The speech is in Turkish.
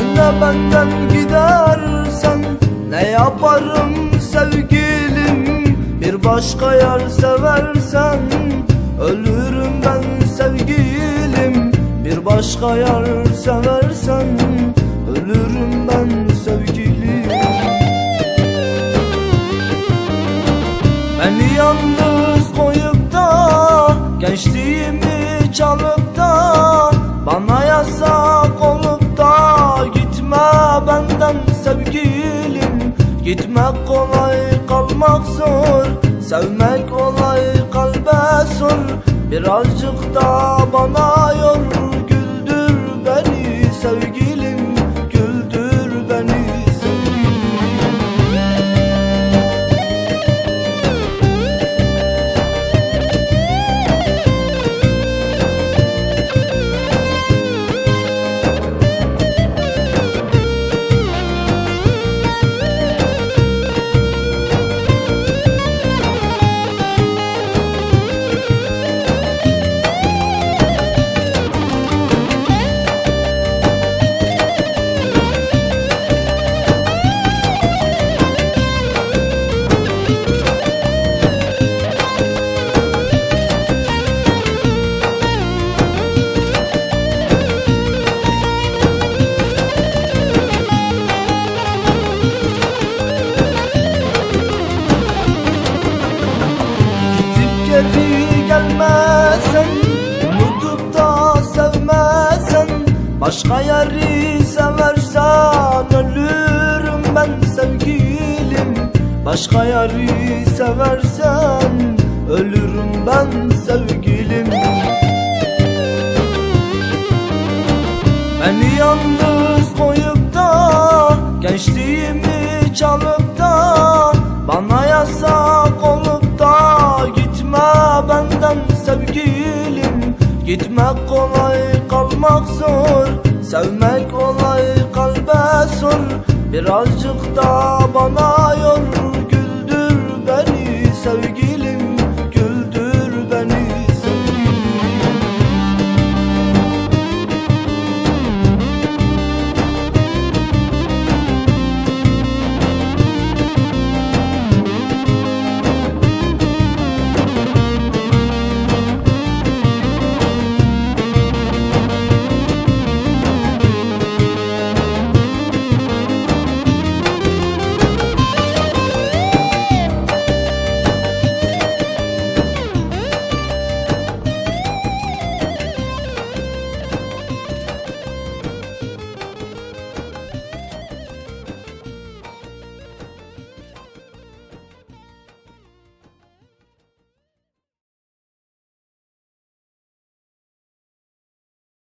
de benden gidersen Ne yaparım sevgilim? Bir başka yer seversen Ölürüm ben sevgilim. Bir başka yer seversen Ölürüm ben sevgilim. Beni yalnız Gitmek kolay kalmak zor. Sevmek kolay kalbe sor. Birazcık da bana yor Başka yeri seversen Ölürüm ben sevgilim. Başka yeri seversen Ölürüm ben sevgilim. Beni yalnız koyup da Gençliğimi çalıp da Bana yasak olup da Gitme benden sevgilim. Gitmek kolay kalmak zor. Sevmek kolay kalbe sor. Birazcık da bana